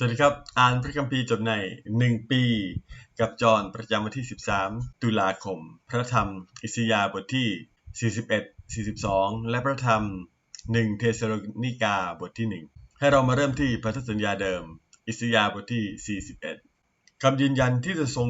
สวัสดีครับ อ่านพระคัมภีร์จบใน 1 ปี กับจอห์นประจำวันที่ 13 ตุลาคม พระธรรมอิสยาห์บทที่ 41 42 และพระธรรม 1 เทสโลนิกาบทที่ 1 ให้เรามาเริ่มที่พันธสัญญาเดิม อิสยาห์บทที่ 41 คำยืนยันที่จะทรง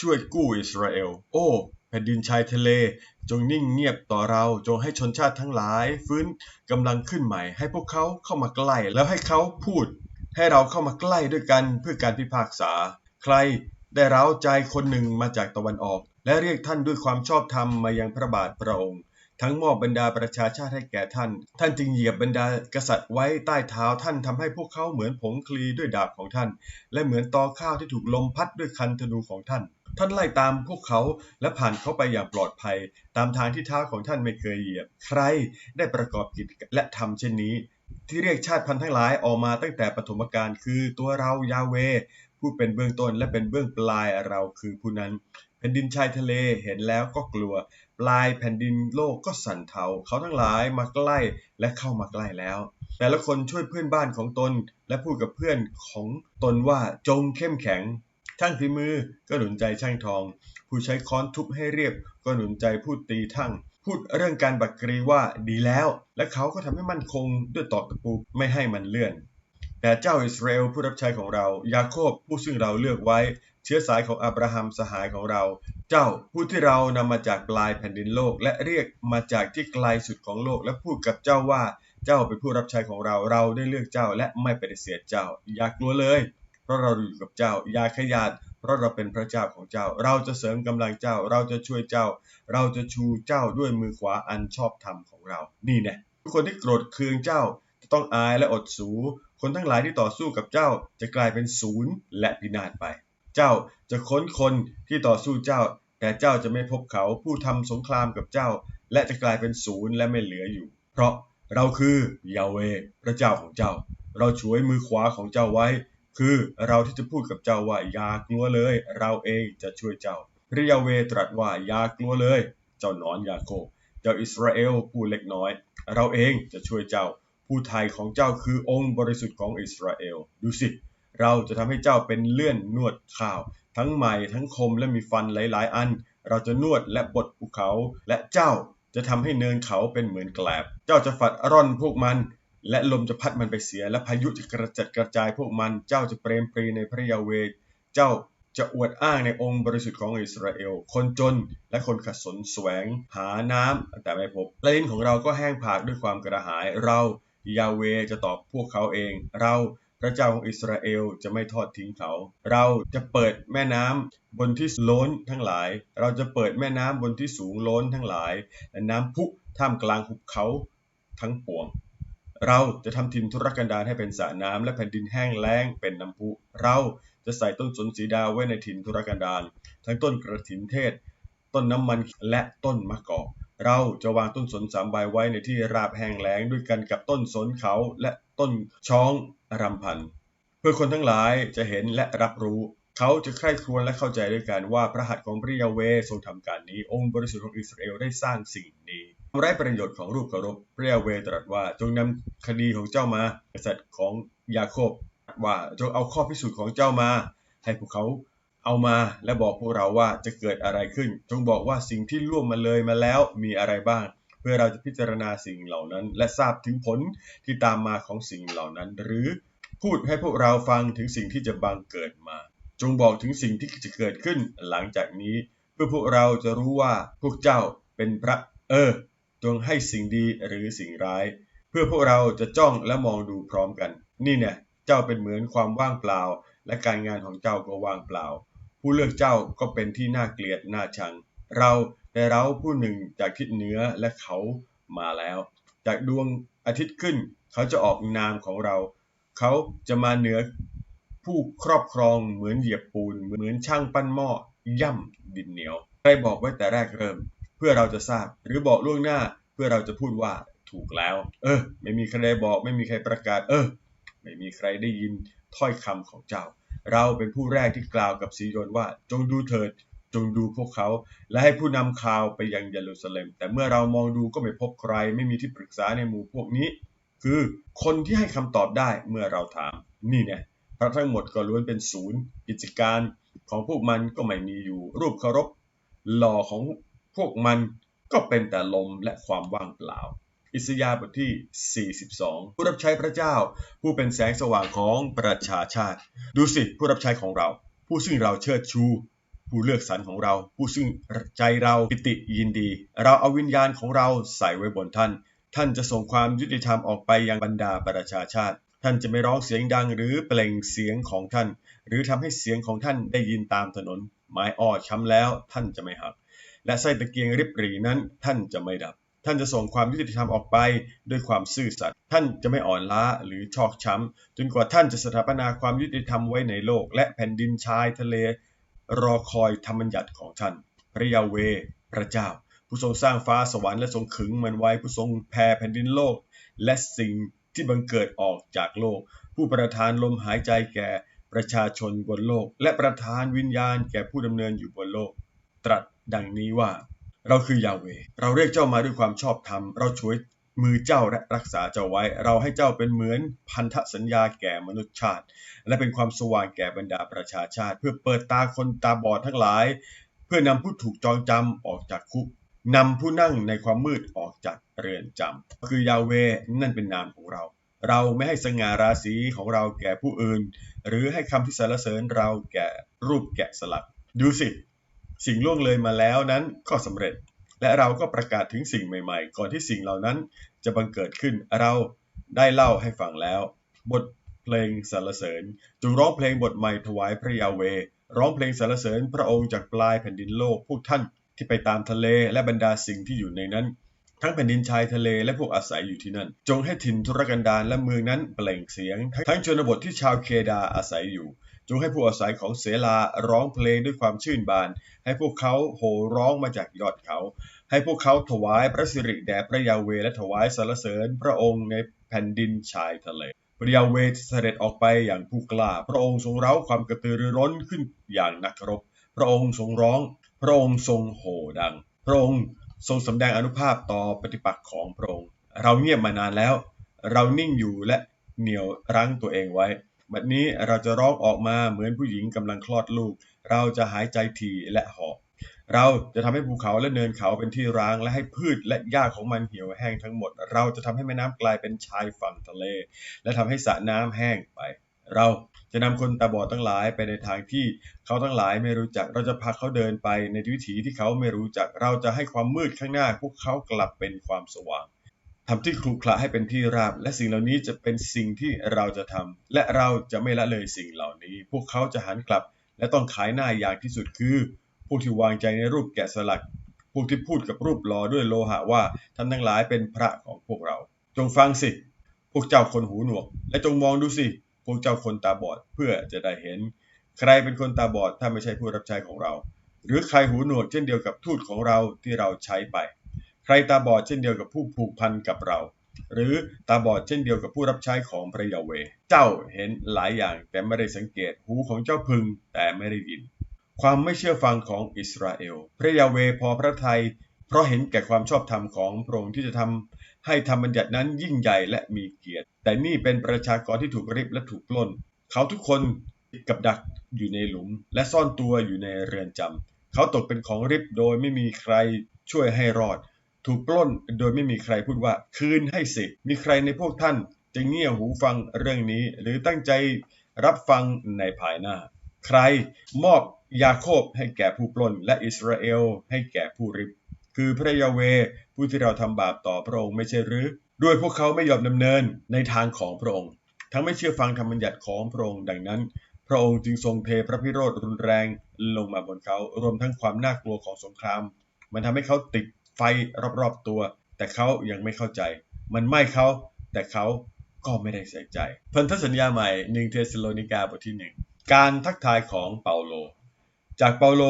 ช่วยกู้อิสราเอล โอ้ แผ่นดินชายทะเล จงนิ่งเงียบต่อเรา จงให้ชนชาติทั้งหลาย ฟื้นกำลังขึ้นใหม่ ให้พวกเขาเข้ามาใกล้ แล้วให้เขาพูด ให้เราเข้ามาใกล้ด้วยกันเพื่อการพิพากษา ใครได้ร้าใจคนหนึ่งมาจากตะวันออก และเรียกท่านด้วยความชอบธรรมมายังพระบาทพระองค์ทั้งมอบบรรดาประชาชาติให้แก่ท่าน ท่านจึงเหยียบบรรดากษัตริย์ไว้ใต้เท้าท่านทำให้พวกเขาเหมือนผงคลีด้วยดาบของท่าน และเหมือนตอข้าวที่ถูกลมพัดด้วยคันธนูของท่าน ท่านไล่ตามพวกเขาและผ่านเข้าไปอย่างปลอดภัย ตามทางที่เท้าของท่านไม่เคยเหยียบ ใครได้ประกอบกิจและทำเช่นนี้ ที่เรียกชาติพันธุ์ทั้งหลายออกมาตั้งแต่ปฐมกาลคือตัวเรายาเวผู้เป็นเบื้องต้นและเป็นเบื้องปลายเราคือผู้นั้น แผ่นดินชายทะเลเห็นแล้วก็กลัว ปลายแผ่นดินโลกก็สั่นเทาเขาทั้งหลายมาใกล้และเข้ามาใกล้แล้ว แต่ละคนช่วยเพื่อนบ้านของตน และพูดกับเพื่อนของตนว่าจงเข้มแข็งช่างฝีมือก็หนุนใจช่างทอง ผู้ใช้ค้อนทุบให้เรียบก็หนุนใจผู้ตีทั่งพูดเรื่องการบักกรีว่าดีแล้ว และเขาก็ทำให้มั่นคงด้วยตอกตะปูไม่ให้มันเลื่อน แต่เจ้าอิสราเอลผู้รับใช้ของเรา ยาโคบผู้ซึ่งเราเลือกไว้ เชื้อสายของอับราฮัมสหายของเรา เจ้าผู้ที่เรานำมาจากปลายแผ่นดินโลก และเรียกมาจากที่ไกลสุดของโลก และพูดกับเจ้าว่าเจ้าเป็นผู้รับใช้ของเราเราได้เลือกเจ้าและไม่ปฏิเสธเจ้า อย่ากลัวเลย เพราะเราอยู่กับเจ้าอย่าขยาด ราะเราเป็นพระเจ้าของเจ้า เราจะเสริมกำลังเจ้า เราจะช่วยเจ้า เราจะชูเจ้าด้วยมือขวาอันชอบธรรมของเรา นี่แน่ทุกคนที่โกรธเคืองเจ้าจะต้องอายและอดสู คนทั้งหลายที่ต่อสู้กับเจ้าจะกลายเป็นศูนย์และพินาศไป เจ้าจะค้นคนที่ต่อสู้เจ้า แต่เจ้าจะไม่พบเขาผู้ทำสงครามกับเจ้า และจะกลายเป็นศูนย์และไม่เหลืออยู่ เพราะเราคือยาเวพระเจ้าของเจ้า เราช่วยมือขวาของเจ้าไว้ คือเราที่จะพูดกับเจ้าว่าอย่ากลัวเลย เราเองจะช่วยเจ้าพระยาเวตรัสว่าอย่ากลัวเลย เจ้าหนอนยาโคบเจ้าอิสราเอลผู้เล็กน้อย เราเองจะช่วยเจ้า ผู้ไทยของเจ้าคือองค์บริสุทธิ์ของอิสราเอลดูสิ เราจะทำให้เจ้าเป็นเลื่อนนวดข้าว ทั้งใหม่ทั้งคมและมีฟันหลายๆ อัน เราจะนวดและบดภูเขาและเจ้าจะทำให้เนินเขาเป็นเหมือนแกลบ เจ้าจะฝัดร่อนพวกมัน และลมจะพัดมันไปเสีย และพายุจะกระจัดกระจายพวกมัน เจ้าจะเปรมปรีในพระยาเวเจ้าจะอวดอ้างในองค์บริสุทธิ์ของอิสราเอล คนจนและคนขัดสนแสวงหาน้ำแต่ไม่พบและลิ้นของเราก็แห้งผากด้วยความกระหาย เรายาเวจะตอบพวกเขาเอง เราพระเจ้าของอิสราเอลจะไม่ทอดทิ้งเขา เราจะเปิดแม่น้ำบนที่ล้นทั้งหลาย เราจะเปิดแม่น้ำบนที่สูงล้นทั้งหลายและน้ำพุท่ามกลางหุบเขาทั้งปวง เราจะทำทินทุรกันดารให้เป็นสระน้ำและแผ่นดินแห้งแล้งเป็นน้ำพุ เราจะใส่ต้นสนสีดาไว้ในถิ่นทุรกันดารทั้งต้นกระถินเทศ ต้นน้ำมันและต้นมะกอก เราจะวางต้นสนสามใบไว้ในที่ราบแห้งแล้งด้วยกันกับต้นสนเขาและต้นช้องรำพัน เพื่อคนทั้งหลายจะเห็นและรับรู้ เขาจะใคร่ครวญและเข้าใจด้วยกันว่าพระหัตถ์ของพระยาเวทรงทำการนี้ องค์บริสุทธิ์ของอิสราเอลได้สร้างสิ่งนี้ ไร้ประโยชน์ของรูปเคารพพระยาเวตรัสว่าจงนำคดีของเจ้ามากษัตริย์ของยาโคบว่าจงเอาข้อพิสูจน์ของเจ้ามา ให้พวกเขาเอามาและบอกพวกเราว่าจะเกิดอะไรขึ้น จงบอกว่าสิ่งที่ล่วงมาเลยมาแล้วมีอะไรบ้าง เพื่อเราจะพิจารณาสิ่งเหล่านั้น และทราบถึงผลที่ตามมาของสิ่งเหล่านั้น หรือพูดให้พวกเราฟังถึงสิ่งที่จะบังเกิดมา จงบอกถึงสิ่งที่จะเกิดขึ้นหลังจากนี้ เพื่อพวกเราจะรู้ว่าพวกเจ้าเป็นพระ เออ จงให้สิ่งดีหรือสิ่งร้าย เพื่อพวกเราจะจ้องและมองดูพร้อมกัน นี่เนี่ยเจ้าเป็นเหมือนความว่างเปล่า และการงานของเจ้าก็ว่างเปล่า ผู้เลือกเจ้าก็เป็นที่น่าเกลียดน่าชัง เราได้เราผู้หนึ่งจากทิศเหนือและเขามาแล้ว จากดวงอาทิตย์ขึ้น เขาจะออกนามของเรา เขาจะมาเหนือผู้ครอบครองเหมือนเหยียบปูน เหมือนช่างปั้นหม้อย่ำดินเหนียวใครบอกไว้แต่แรกเริ่ม เพื่อเราจะทราบ หรือบอกล่วงหน้าเพื่อเราจะพูดว่าถูกแล้ว เออ ไม่มีใครบอก ไม่มีใครประกาศ เออ ไม่มีใครได้ยินถ้อยคำของเจ้า เราเป็นผู้แรกที่กล่าวกับซีโยนว่า จงดูเถิด จงดูพวกเขา และให้ผู้นำข่าวไปยังเยรูซาเล็ม แต่เมื่อเรามองดูก็ไม่พบใคร ไม่มีที่ปรึกษาในหมู่พวกนี้ คือคนที่ให้คำตอบได้เมื่อเราถาม นี่เนี่ยพระทั้งหมดก็ล้วนเป็นศูนย์ กิจการของพวกมันก็ไม่มีอยู่ รูปเคารพหล่อของ พวกมันก็เป็นแต่ลมและความว่างเปล่า อิสยาห์บทที่ 42 ผู้รับใช้พระเจ้า ผู้เป็นแสงสว่างของประชาชาติ ดูสิผู้รับใช้ของเรา ผู้ซึ่งเราเชิดชู ผู้เลือกสรรของเรา ผู้ซึ่งใจเราปิติยินดี เราเอาวิญญาณของเราใส่ไว้บนท่าน ท่านจะส่งความยุติธรรมออกไปยังบรรดาประชาชาติ ท่านจะไม่ร้องเสียงดังหรือเปล่งเสียงของท่าน หรือทำให้เสียงของท่านได้ยินตามถนนไม้อ้อช้ำแล้วท่านจะไม่หัก และไส้ตะเกียงริบหรี่นั้น ท่านจะไม่ดับ ท่านจะส่งความยุติธรรมออกไปด้วยความซื่อสัตย์ ท่านจะไม่อ่อนล้าหรือชอกช้ำ จนกว่าท่านจะสถาปนาความยุติธรรมไว้ในโลก และแผ่นดินชายทะเล รอคอยธรรมบัญญัติของท่าน พระยาเว พระเจ้า ผู้ทรงสร้างฟ้าสวรรค์และทรงขึงมันไว้ ผู้ทรงแผ่แผ่นดินโลก และสิ่งที่บังเกิดออกจากโลก ผู้ประทานลมหายใจแก่ประชาชนบนโลก และประทานวิญญาณแก่ผู้ดำเนินอยู่บนโลก ตรัส ดังนี้ว่า เราคือยาเว เราเรียกเจ้ามาด้วยความชอบธรรม เราช่วยมือเจ้าและรักษาเจ้าไว้ เราให้เจ้าเป็นเหมือนพันธสัญญาแก่มนุษยชาติ และเป็นความสว่างแก่บรรดาประชาชาติ เพื่อเปิดตาคนตาบอดทั้งหลาย เพื่อนำผู้ถูกจองจำออกจากคุกนำผู้นั่งในความมืดออกจากเรือนจำคือยาเวนั่นเป็นนามของเรา เราไม่ให้สง่าราศีของเราแก่ผู้อื่น หรือให้คำที่สรรเสริญเราแก่รูปแกะสลักดูสิ สิ่งล่วงเลยมาแล้วนั้นก็สำเร็จ และเราก็ประกาศถึงสิ่งใหม่ๆ ก่อนที่สิ่งเหล่านั้นจะบังเกิดขึ้นเราได้เล่าให้ฟังแล้ว บทเพลงสรรเสริญจงร้องเพลงบทใหม่ถวายพระยาเว ร้องเพลงสรรเสริญพระองค์จากปลายแผ่นดินโลกพวกท่านที่ไปตามทะเลและบรรดาสิ่งที่อยู่ในนั้น ทั้งแผ่นดินชายทะเลและพวกอาศัยอยู่ที่นั่น จงให้ถิ่นทุรกันดารและเมืองนั้นเปล่งเสียง ทั้งชนบทที่ชาวเคดาอาศัยอยู่ จงให้ผู้อาศัยของเสลาร้องเพลงด้วยความชื่นบาน ให้พวกเขาโห่ร้องมาจากยอดเขา ให้พวกเขาถวายพระสิริแด่พระยาเวและถวายสรรเสริญพระองค์ในแผ่นดินชายทะเล พระยาเวเสด็จออกไปอย่างผู้กล้า พระองค์ทรงเร้าความกระตือรือร้นขึ้นอย่างนักรบ พระองค์ทรงร้อง พระองค์ทรงโห่ดัง พระองค์ทรงสำแดงอนุภาพต่อปฏิปักษ์ของพระองค์ เราเงียบมานานแล้ว เรานิ่งอยู่และเหนี่ยวรั้งตัวเองไว้ บัดนี้เราจะร้องออกมาเหมือนผู้หญิงกำลังคลอดลูก เราจะหายใจถี่และหอบ เราจะทำให้ภูเขาและเนินเขาเป็นที่ร้าง และให้พืชและหญ้าของมันเหี่ยวแห้งทั้งหมด เราจะทำให้แม่น้ำกลายเป็นชายฝั่งทะเล และทำให้สระน้ำแห้งไป เราจะนำคนตาบอดทั้งหลายไปในทางที่เขาทั้งหลายไม่รู้จัก เราจะพาเขาเดินไปในวิถีที่เขาไม่รู้จัก เราจะให้ความมืดข้างหน้า พวกเขากลับเป็นความสว่าง ทำที่ครุขระให้เป็นที่ราบ และสิ่งเหล่านี้จะเป็นสิ่งที่เราจะทำและเราจะไม่ละเลยสิ่งเหล่านี้ พวกเขาจะหันกลับ และต้องขายหน้าอย่างที่สุดคือพวกที่วางใจในรูปแกะสลักพวกที่พูดกับรูปหล่อด้วยโลหะว่าท่านทั้งหลายเป็นพระของพวกเรา จงฟังสิ พวกเจ้าคนหูหนวก และจงมองดูสิ พวกเจ้าคนตาบอดเพื่อจะได้เห็น ใครเป็นคนตาบอดถ้าไม่ใช่ผู้รับใช้ของเรา หรือใครหูหนวกเช่นเดียวกับทูตของเราที่เราใช้ไป ใครตาบอดเช่นเดียวกับผู้ผูกพันกับเรา หรือตาบอดเช่นเดียวกับผู้รับใช้ของพระยาเว เจ้าเห็นหลายอย่างแต่ไม่ได้สังเกตหูของเจ้าพึงแต่ไม่ได้ยิน ความไม่เชื่อฟังของอิสราเอล พระยาเวพอพระทัยเพราะเห็นแก่ความชอบธรรมของพระองค์ที่จะทำให้ธรรมบัญญัตินั้นยิ่งใหญ่และมีเกียรติ แต่นี่เป็นประชากรที่ถูกริบและถูกปล้น เขาทุกคนติดกับดักอยู่ในหลุม และซ่อนตัวอยู่ในเรือนจำเขาตกเป็นของริบโดยไม่มีใครช่วยให้รอด ถูกปล้นโดยไม่มีใครพูดว่าคืนให้สิ มีใครในพวกท่านจะเงี่ยหูฟังเรื่องนี้ หรือตั้งใจรับฟังในภายหน้า ใครมอบยาโคบให้แก่ผู้ปล้น และอิสราเอลให้แก่ผู้ริบ คือพระยาเวผู้ที่เราทำบาปต่อพระองค์ไม่ใช่หรือ ด้วยพวกเขาไม่ยอมดำเนินในทางของพระองค์ ทั้งไม่เชื่อฟังธรรมบัญญัติของพระองค์ดังนั้น พระองค์จึงทรงเทพระพิโรธรุนแรงลงมาบนเขา รวมทั้งความน่ากลัวของสงคราม มันทำให้เขาติด ไฟรอบๆตัว แต่เขายังไม่เข้าใจ มันไหม้เขาแต่เขาก็ไม่ได้ใส่ใจ พันธสัญญาใหม่หนึ่งเทสโลนิกาบทที่หนึ่งการทักทายของเปาโล จากเปาโล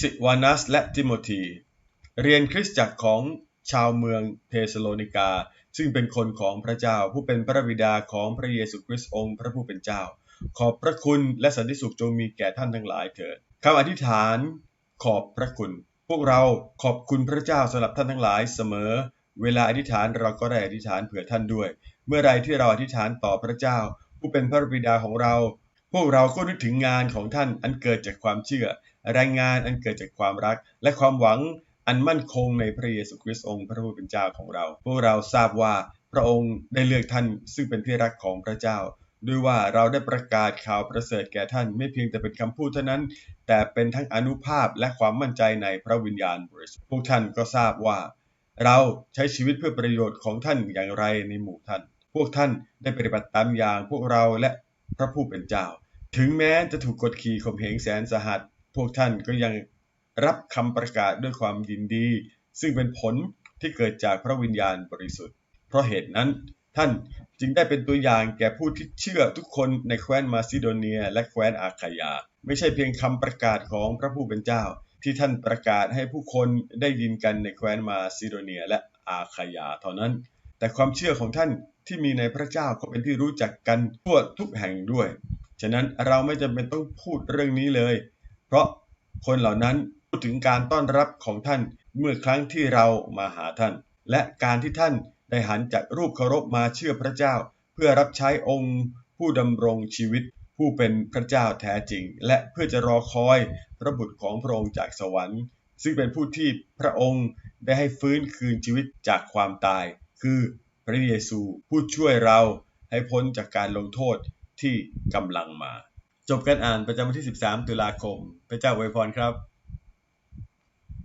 สิวานัสและทิโมธีเรียนคริสตจักรของชาวเมืองเทสโลนิกา ซึ่งเป็นคนของพระเจ้าผู้เป็นพระบิดาของพระเยซูคริสต์องค์พระผู้เป็นเจ้า ขอบพระคุณและสันติสุขจงมีแก่ท่านทั้งหลายเถิดคำอธิษฐานขอบพระคุณ วกเราขอบคุณพระเจ้าสำหรับท่านทั้งหลายเสมอ เวลาอธิษฐานเราก็ได้อธิษฐานเผื่อท่านด้วย เมื่อไรที่เราอธิษฐานต่อพระเจ้า ผู้เป็นพระบิดาของเรา พวกเราก็นึกถึงงานของท่านอันเกิดจากความเชื่อแรงงานอันเกิดจากความรัก และความหวังอันมั่นคงในพระเยซูคริสต์องค์พระผู้เป็นเจ้าของเรา พวกเราทราบว่าพระองค์ได้เลือกท่านซึ่งเป็นที่รักของพระเจ้า ด้วยว่าเราได้ประกาศข่าวประเสริฐแก่ท่านไม่เพียงแต่เป็นคำพูดเท่านั้น แต่เป็นทั้งอนุภาพและความมั่นใจในพระวิญญาณบริสุทธิ์พวกท่านก็ทราบว่า เราใช้ชีวิตเพื่อประโยชน์ของท่านอย่างไรในหมู่ท่าน พวกท่านได้ปฏิบัติตามอย่างพวกเราและพระผู้เป็นเจ้า ถึงแม้จะถูกกดขี่ข่มเหงแสนสาหัส พวกท่านก็ยังรับคำประกาศด้วยความยินดี ซึ่งเป็นผลที่เกิดจากพระวิญญาณบริสุทธิ์ เพราะเหตุนั้น ท่านจึงได้เป็นตัวอย่างแก่ผู้ที่เชื่อทุกคนในแคว้นมาซิโดเนีย และแคว้นอาคายา ไม่ใช่เพียงคำประกาศของพระผู้เป็นเจ้า ที่ท่านประกาศให้ผู้คนได้ยินกันในแคว้นมาซิโดเนียและอาคายาเท่านั้น แต่ความเชื่อของท่านที่มีในพระเจ้าก็เป็นที่รู้จักกันทั่วทุกแห่งด้วย ฉะนั้นเราไม่จำเป็นต้องพูดเรื่องนี้เลย เพราะคนเหล่านั้นพูดถึงการต้อนรับของท่านเมื่อครั้งที่เรามาหาท่าน และการที่ท่าน ได้หันจากรูปเคารพมาเชื่อพระเจ้า เพื่อรับใช้องค์ผู้ดำรงชีวิตผู้เป็นพระเจ้าแท้จริง และเพื่อจะรอคอยพระบุตรของพระองค์จากสวรรค์ ซึ่งเป็นผู้ที่พระองค์ได้ให้ฟื้นคืนชีวิตจากความตาย คือพระเยซูผู้ช่วยเราให้พ้นจากการลงโทษที่กำลังมา จบการอ่านประจำวันที่ 13 ตุลาคม พระเจ้าอวยพรครับ